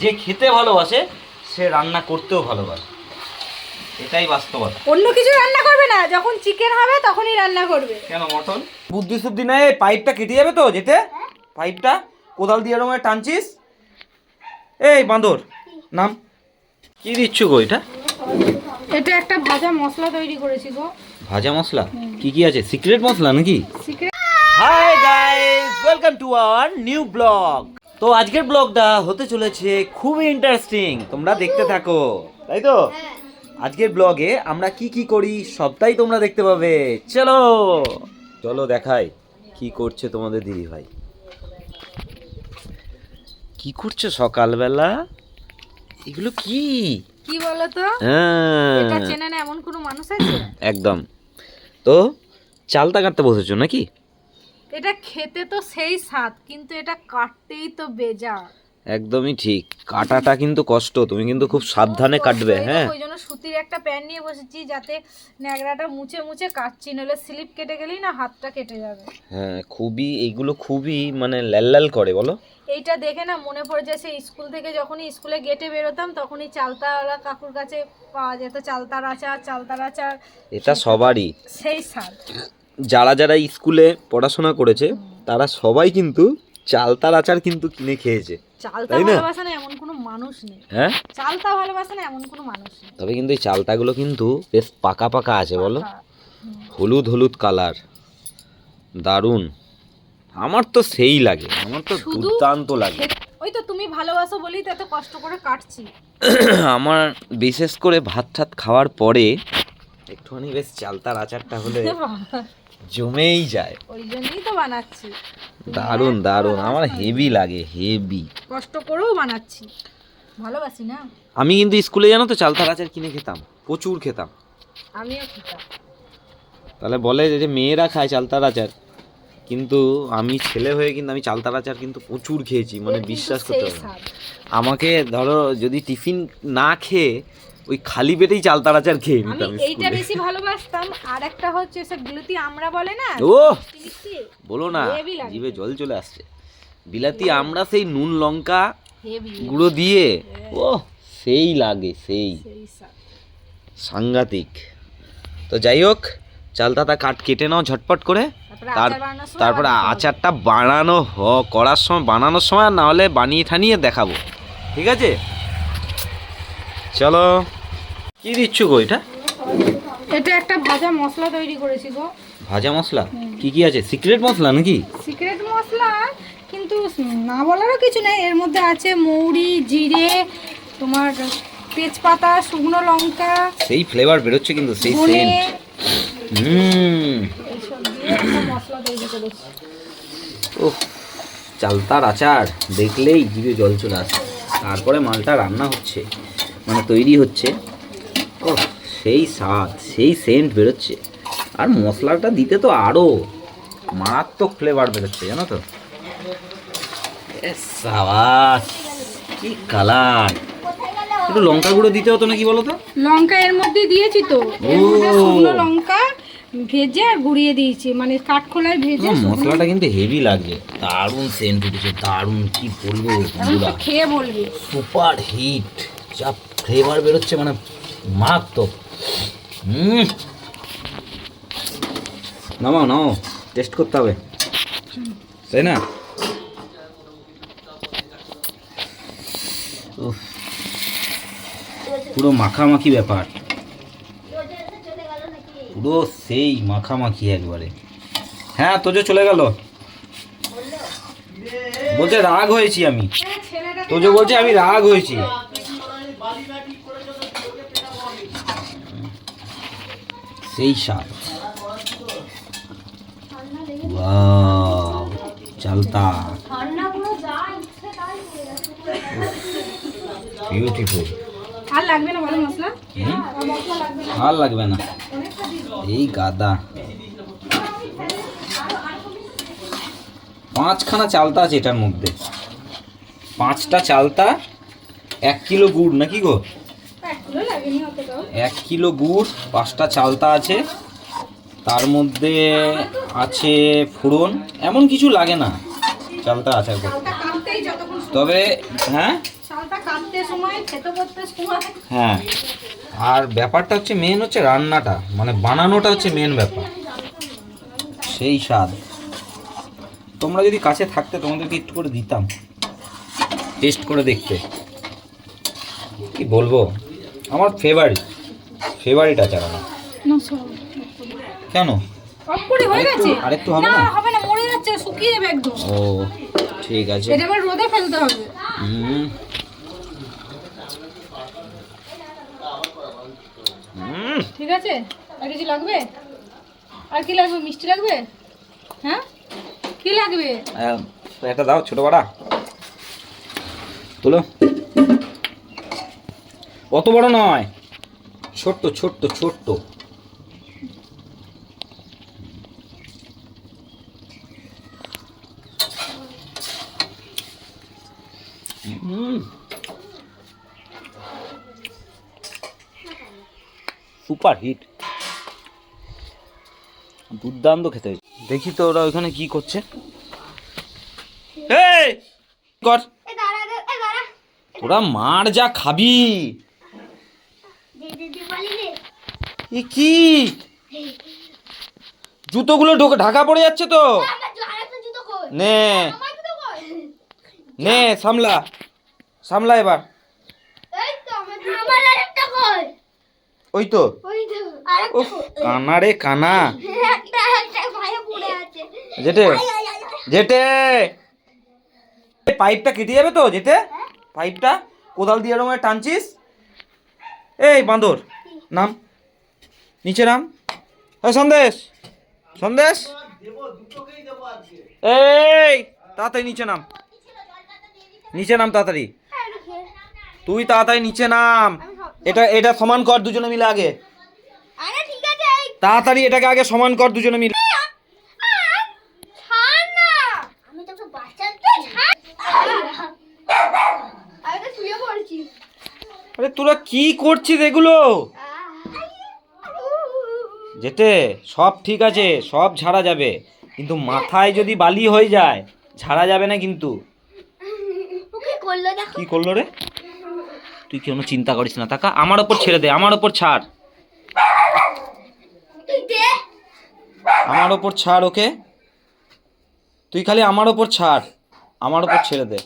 যে খেতে ভালোবাসে সে রান্না করতেও ভালোবাসে। এটাই বাস্তবতা। অন্য কিছু রান্না করবে না যখন চিকেন হবে তখনই রান্না করবে। কেন মটন? বুদ্ধি শুদ্ধি নাই এই পাইপটা কেটে যাবে তো যেতে? পাইপটা কোদাল দিয়ে এরকম টানছিস? এই বাঁদর নাম। কি দিচ্ছ গো এটা? এটা একটা ভাজা মশলা তৈরি করেছি গো। ভাজা মশলা? কি কি আছে? সিক্রেট মশলা নাকি? Secret hi guys welcome to our new blog তো আজকের ব্লগটা হতে চলেছে খুবই ইন্টারেস্টিং তোমরা দেখতে থাকো। তাই তো? আজকের ব্লগে আমরা কি কি করি সবটাই তোমরা দেখতে পাবে। চলো। চলো দেখাই কি করছে তোমাদের দিদি ভাই। কি করছ সকালবেলা? এগুলো কি? কি বলো তো হ্যাঁ। এটা চেনে না এমন কোনো মানুষ আছে? একদম। তো চালতা কাটতে বসেছো নাকি? এটা খেতে তো সেই স্বাদ কিন্তু এটা কাটতেই তো বেজা একদমই ঠিক। কাটাটা কিন্তু কষ্ট তুমি কিন্তু খুব সাবধানে কাটবে হ্যাঁ। ওই জন্য সুতির একটা প্যান নিয়ে বসেছি যাতে ন্যাকড়াটা মুছে মুছে কাটছি নলে স্লিপ কেটে গেলেই না হাতটা কেটে যাবে। হ্যাঁ খুবই এইগুলো খুবই মানে লাল করে বলো। এইটা দেখে না মনে পড়ে যায় সেই স্কুল থেকে যখনই স্কুলে গেটে বেরোতাম তখনই চালতাওয়ালা কাকুর কাছে পাওয়া যেত চালতার আচার চালতার আচার এটা সবারই। সেই স্বাদ। যারা যারা স্কুলে পড়াশোনা করেছে তারা সবাই কিন্তু চালতার আচার কিন্তু কিনে খেয়েছে। চালতা? ভালোবাসে না? এমন কোনো মানুষ নেই। হ্যাঁ? চালতা ভালোবাসে না এমন কোনো মানুষ নেই। তবে কিন্তু এই চালতাগুলো কিন্তু বেশ পাকা পাকা আছে বলো। হলুদ হলুদ কালার দারুণ। আমার তো সেই লাগে আমার তো দুর্দান্ত লাগে। ওই তো তুমি ভালোবাসো বলেই তো এত কষ্ট করে কাটছি। আমার বিশেষ করে ভাত ঠাত খাওয়ার পরে একটুখানি বেশ চালতার আচারটা হলে জমেই যায়। ওই জন্যই তো বানাচ্ছি। দারুণ দারুণ। আমার হেভি লাগে হেভি কষ্ট করেও বানাচ্ছি। ভালোবাসি না? আমি কিন্তু স্কুলে জানো তো চালতার আচার কিনে খেতাম প্রচুর খেতাম। আমিও খেতাম। তাহলে বলে যে মেয়েরা খায় চালতার আচার কিন্তু আমি ছেলে হয়ে কিন্তু আমি চালতার আচার কিন্তু প্রচুর খেয়েছি মানে বিশ্বাস করতে না। আমাকে ধরো যদি টিফিন না খেয়ে ওই খালি পেটেই চালতার আচার খেয়ে আমি নিতাম এইটা বেশি ভালোবাসতাম আর একটা হচ্ছে সে বিলতি আমরা বলে না? ও! বলো না জিভে জল চলে আসছে। বিলাতি আমরা সেই নুন লঙ্কা গুঁড়ো দিয়ে ও সেই লাগে সেই। সাংঘাতিক। তো যাই হোক চালতাটা কাট কেটে নাও ঝটপট করে। তারপরে তার তারপরে আচারটা বানানো হ করার সময় বানানোর সময় আর না হলে বানিয়ে ঠানিয়ে দেখাবো। ঠিক আছে? চলো। কি দিচ্ছ গো এটা? এটা একটা ভাজা মশলা তৈরি করেছি গো। ভাজা মশলা? কি কি আছে? সিক্রেট মশলা নাকি? সিক্রেট মশলা কিন্তু না বলারও কিছু নেই। এর মধ্যে আছে মৌরি জিরে তোমার তেজপাতা শুকনো লঙ্কা সেই ফ্লেভার বেরোচ্ছে কিন্তু সেই সেন্ট হুম। এইসব দিয়ে একটা মশলা তৈরি করেছি। ও চালতার আচার দেখলেই জিভে জল চলে আসে। তারপরে মালটা রান্না হচ্ছে মানে তৈরি হচ্ছে। ও সেই স্বাদ সেই সেন্ট বেরোচ্ছে। আর মশলাটা দিতে তো আরও মারাত্মক ফ্লেভার বেরোচ্ছে জানো তো? সাবাস কি কালার একটু লঙ্কা গুঁড়ো দিতে হতো নাকি বলো তো? লঙ্কা এর মধ্যে দিয়েছি তো। শুকনো লঙ্কা ভেজে আর গুঁড়িয়ে দিয়েছি। মানে কাঠখোলায় ভেজে মশলাটা কিন্তু হেভি লাগছে। দারুণ সেন্ট উঠেছে দারুণ। কি বলব খেয়ে বলবি। সুপার হিট যা ফ্লেভার বেরোচ্ছে মানে মারাত্মক। নামাও নাও টেস্ট করতে হবে। তাই না? পুরো মাখামাখি ব্যাপার। পুরো সেই মাখামাখি একবারে। হ্যাঁ তোজো চলে গেল। বলছে রাগ হয়েছি আমি। তোজো বলছে আমি রাগ হয়েছি। সেই স্বাদ ওয়াও চালতা। বিউটিফুল আর লাগবে না মশলা? আর লাগবে না। আর লাগবে না। এই গাদা। পাঁচখানা চালতা আছে এটার মধ্যে। পাঁচটা চালতা এক কিলো গুড় নাকি গো? এক কিলো লাগেনি এক কিলো গুড় পাঁচটা চালতা আছে। তার মধ্যে আছে ফোড়ন এমন কিছু লাগে না। চালতা আচার করতে তবে হ্যাঁ? হ্যাঁ। আর ব্যাপারটা হচ্ছে মেন হচ্ছে রান্নাটা মানে বানানোটা হচ্ছে মেন ব্যাপার। সেই স্বাদ। তোমরা যদি কাছে থাকতে তোমাদেরকে একটু করে দিতাম। টেস্ট করে দেখতে। কি বলব? আমার ফেভারিট ফেভারিট আচার আমার। কেন? হয়ে আরেকটু- হবে না? হবে না মরে যাচ্ছে শুকিয়ে যাবে একদম। ও ঠিক আছে। এটা আবার রোদে ফেলতে হবে। হুম। ঠিক আছে? আর কিছু লাগবে? আর কি লাগবে? মিষ্টি লাগবে? হ্যাঁ? কি লাগবে? একটা দাও ছোট বাড়া। তোলো। অত বড় নয়। ছোট্ট ছোট্ট ছোট্ট। Super hit. দুর্দান্ত খেতে। দেখি তো ওরা ওখানে কি করছে। কর। তোরা মার যা খাবি দে, দে, দে, পালিয়ে দে। এ কি জুতোগুলো ঢোকে ঢাকা পড়ে যাচ্ছে তো? নে নে সামলা সামলা এবার? ওই তো? কানা রে কানা। যেটে এ, পাইপটা কেটে যাবে তো যেতে পাইপটা কোদাল দিয়ে এরকম টানছিস এই বাঁদর নাম নিচে নাম। সন্দেশ সন্দেশ। এই, তাড়াতাড়ি নিচে নাম। নিচে নাম তাড়াতাড়ি। তুই তাড়াতাড়ি নিচে নাম। এটা এটা সমান কর, দুজনে মিলে আগে। তাড়াতাড়ি এটাকে আগে সমান কর, দুজনে মিলে। আরে তোরা কি করছিস এগুলো? যেতে সব ঠিক আছে সব ঝাড়া যাবে। কিন্তু মাথায় যদি বালি হয়ে যায় ঝাড়া যাবে না কিন্তু। কি করল রে? তুই কোনো চিন্তা করিস না টাকা আমার ওপর ছেড়ে দে আমার ওপর ছাড়। আমার ওপর ছাড় ওকে। তুই খালি আমার ওপর ছাড় আমার ওপর ছেড়ে দে।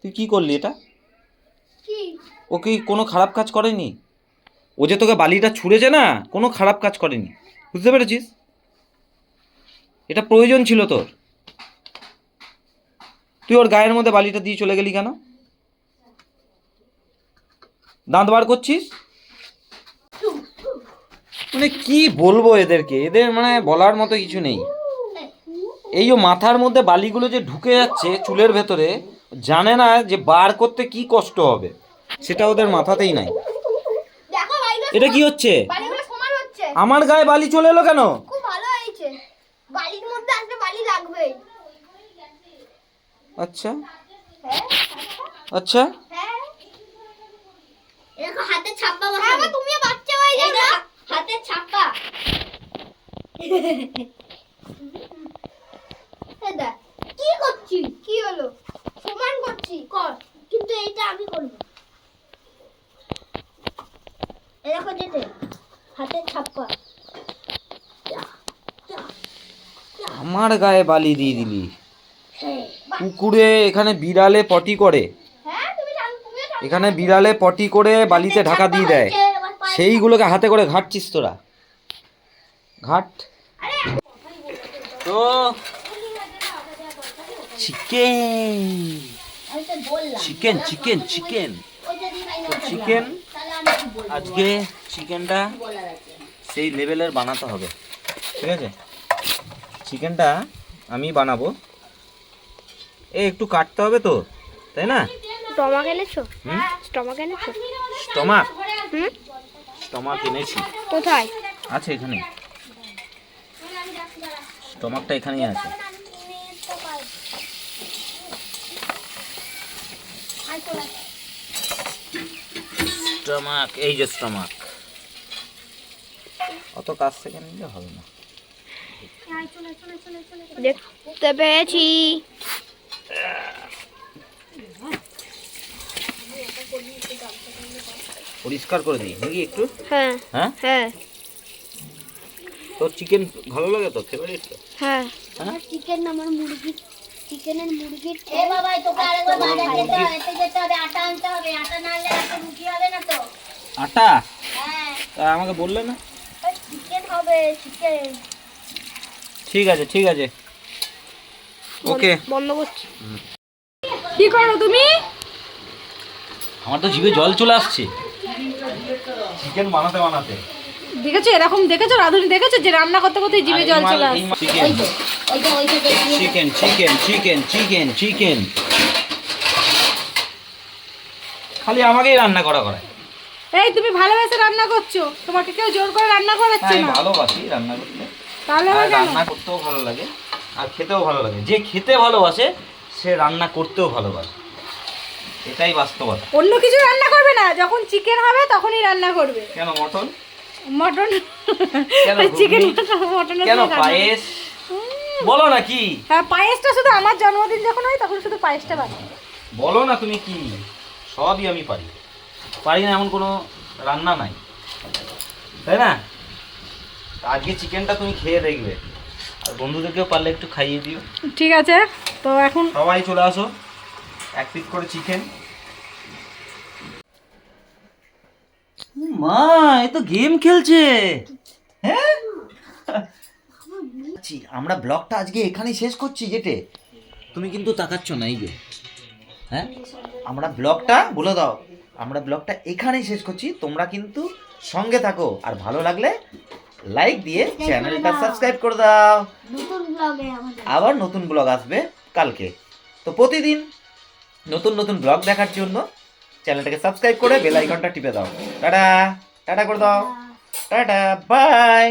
তুই কি করলি এটা? ও কি কোনো খারাপ কাজ করেনি? ও যে তোকে বালিটা ছুঁড়েছে না, কোনো খারাপ কাজ করেনি। বুঝতে পেরেছিস? এটা প্রয়োজন ছিল তোর। তুই ওর গায়ের মধ্যে বালিটা দিয়ে চলে গেলি কেন? দাঁত বার করছিস? মানে কি বলব এদেরকে? এদের মানে বলার মতো কিছু নেই। এই যে মাথার মধ্যে বালিগুলো যে ঢুকে যাচ্ছে চুলের ভেতরে, জানে না যে বার করতে কি কষ্ট হবে। সেটা ওদের মাথাতেই নাই। এটা কি হচ্ছে? বাড়িগুলো সমান হচ্ছে। আমার গায়ে বালি চলে এলো কেন? খুব ভালো হয়েছে। বালির মধ্যে আসলে বালি লাগবেই আচ্ছা। হ্যাঁ আচ্ছা। হ্যাঁ। হাতে ছাপ্পা বসাবে হ্যাঁ তুমিও বাচ্চা হয়ে যাবে হাতে ছাপ্পা এই দেখ, কি করছি কি হলো? সমান করছি কর। কিন্তু এইটা আমি করব। এরকম যেতে হাতে ছাপ্পা আমার গায়ে বালি দিয়ে দিলি। কুকুরে এখানে বিড়ালে পটি করে। হ্যাঁ এখানে বিড়ালে পটি করে বালিতে ঢাকা দিয়ে দেয়। সেইগুলোকে হাতে করে ঘাটছিস তোরা। ঘাট। তো chicken. Chicken chicken chicken. Chicken. আজকে চিকেনটা সেই লেভেলের বানাতে হবে ঠিক আছে? চিকেনটা আমি বানাবো। এ একটু কাটতে হবে তো তাই না? স্টমাক এনেছো? স্টমাক এনেছো? স্টমাক? স্টমাক এনেছি। কোথায়? আছে এখানে। স্টমাকটা এখানেই আছে। স্টমাক এই যে স্টমাক। অত কাছ থেকে নিলে হবে না। দেখতে পেয়েছি। পরিষ্কার করে দিই নাকি একটু? হ্যাঁ হ্যাঁ? হ্যাঁ। তোর চিকেন ভালো লাগে তো ফেভারিট তো হ্যাঁ। হ্যাঁ? চিকেন আমার মুরগি চিকেনের মুরগির এ বাবা তোকে আরেকবার বাজার যেতে হবে যেতে হবে আটা আনতে হবে আটা না আনলে একটা রুটি হবে না তো আটা? হ্যাঁ। তা আমাকে বললে না? চিকেন হবে চিকেন ঠিক আছে ঠিক আছে। ওকে বন্ধ করছি। কি করো তুমি? আমার তো জিভে জল চলে আসছে। চিকেন বানাতে বানাতে। দেখেছ? এরকম দেখেছ? রাধুনি দেখেছ? যে রান্না করতে করতে জিভে জল চলে আসে চিকেন ওই যে ওই যে দেখি chicken chicken chicken chicken chicken খালি আমাকেই রান্না করা করায়। এই তুমি ভালোবেসে রান্না করছ। তোমাকে কেউ জোর করে রান্না করাচ্ছে হ্যাঁ, না। ভালোবাসি রান্না করতে। তাহলে রান্না করতেও ভালো লাগে আর খেতেও ভালো লাগে। যে খেতে ভালোবাসে সে রান্না করতেও ভালোবাসে। এটাই বাস্তবতা। অন্য কিছু রান্না করবে না। যখন চিকেন হবে তখনই রান্না করবে। কেন মটন? মটন চিকেন মটন কেন পায়েস? বলো না কি? হ্যাঁ পায়েসটা শুধু আমার জন্মদিন যখন হয় তখন শুধু পায়েসটা বানাই। বলো না তুমি কি? সবই আমি পারি। পারি না এমন কোনো রান্না নাই। তাই না? আজকে চিকেনটা তুমি খেয়ে দেখবে। আর বন্ধুদেরকেও পারলে একটু খাইয়ে দিও। ঠিক আছে তো এখন সবাই চলে আসো। এক পিস করে চিকেন মা এ তো গেম খেলছে। হ্যাঁ? আমরা ব্লগটা আজকে এখানেই শেষ করছি যেটে তুমি কিন্তু তাকাচ্ছ না এই যে। হ্যাঁ? আমরা ব্লগটা বলে দাও। আমরা ব্লগটা এখানেই শেষ করছি। তোমরা কিন্তু সঙ্গে থাকো। আর ভালো লাগলে লাইক দিয়ে চ্যানেলটা সাবস্ক্রাইব করে দাও। নতুন ব্লগে আবার নতুন ব্লগ আসবে কালকে। তো প্রতিদিন নতুন নতুন ব্লগ দেখার জন্য চ্যানেলটাকে সাবস্ক্রাইব করে বেল আইকনটা টিপে দাও। টাটা। টাটা করে দাও। টাটা। বাই।